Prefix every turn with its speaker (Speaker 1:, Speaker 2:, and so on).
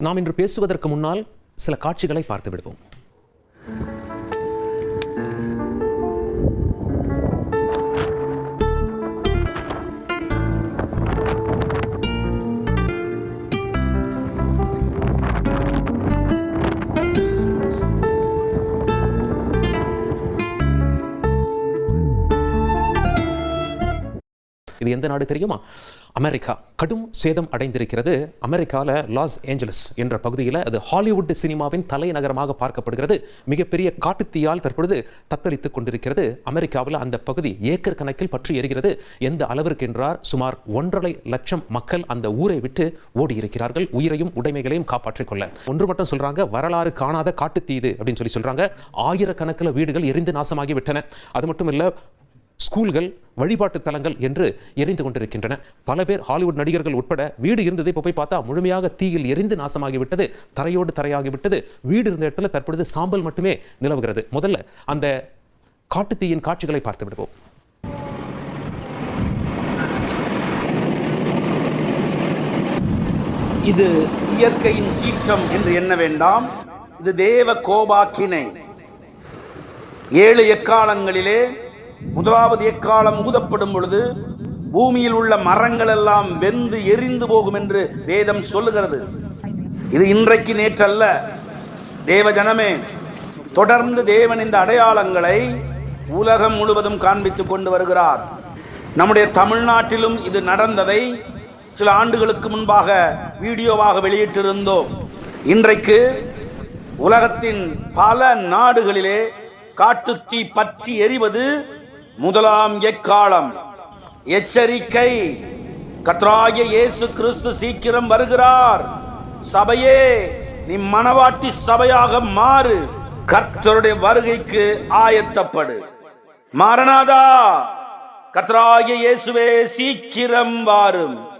Speaker 1: நாம் இன்று பேசுவதற்கு முன்னால் சில காட்சிகளை பார்த்து விடுவோம் இது எந்த நாடு தெரியுமா? அமெரிக்கா. கடும் சேதம் அடைந்திருக்கிறது அமெரிக்காவில் லாஸ் ஏஞ்சலஸ் என்ற பகுதியில். அது ஹாலிவுட் சினிமாவின் தலைநகரமாக பார்க்கப்படுகிறது. மிகப்பெரிய காட்டுத்தீயால் தற்பொழுது தத்தளித்துக் கொண்டிருக்கிறது. அமெரிக்காவில் அந்த பகுதி ஏக்கர் கணக்கில் பற்றி எரிகிறது. எந்த அளவிற்கு என்றார்? சுமார் ஒன்றரை லட்சம் மக்கள் அந்த ஊரை விட்டு ஓடி இருக்கிறார்கள் உயிரையும் உடைமைகளையும் காப்பாற்றிக் கொள்ள. ஒன்று மட்டும் சொல்றாங்க வரலாறு காணாத காட்டுத்தீது அப்படின்னு சொல்லி சொல்றாங்க. ஆயிரக்கணக்கில் வீடுகள் எரிந்து நாசமாகி விட்டன அது மட்டும் இல்லை ஸ்கூல்கள் வழிபாட்டு தலங்கள் என்று எரிந்து கொண்டிருக்கின்றன. பல பேர் ஹாலிவுட் நடிகர்கள் உட்பட வீடு இருந்ததை இப்போ போய் பார்த்தா முழுமையாக தீயில் எரிந்து நாசமாகிவிட்டது தரையோடு தரையாகிவிட்டது வீடு இருந்த இடத்துல தற்பொழுது சாம்பல் மட்டுமே நிலவுகிறது. முதல்ல அந்த காட்டு தீயின் காட்சிகளை பார்த்து விடுவோம்.
Speaker 2: இது இயற்கையின் சீற்றம் என்று எண்ண வேண்டாம். இது தேவ கோபாக்கினை. ஏழு எக்காலங்களிலே முதலாவது எக்காலம் ஊதப்படும் பொழுது பூமியில் உள்ள மரங்கள் எல்லாம் வெந்து எரிந்து போகும் என்று வேதம் சொல்லுகிறது. இது இன்றைக்கு நேற்றல்ல. தேவ ஜனமே தொடர்ந்து தேவன் இந்த அடையாளங்களை உலகம் முழுவதும் காண்பித்துக் கொண்டு வருகிறார். நம்முடைய தமிழ்நாட்டிலும் இது நடந்ததை சில ஆண்டுகளுக்கு முன்பாக வீடியோவாக வெளியிட்டிருந்தோம். இன்றைக்கு உலகத்தின் பல நாடுகளிலே காட்டுத்தீ பற்றி எரிவது முதலாம் எக்காலம். எச்சரிக்கை. கத்ராய இயேசு கிறிஸ்து சீக்கிரம் வருகிறார். சபையே நீ மனவாட்டி சபையாக மாறு. கர்த்தருடைய வருகைக்கு ஆயத்தப்படு. மாறனாதா. கத்ராய இயேசுவே சீக்கிரம் வாரும்.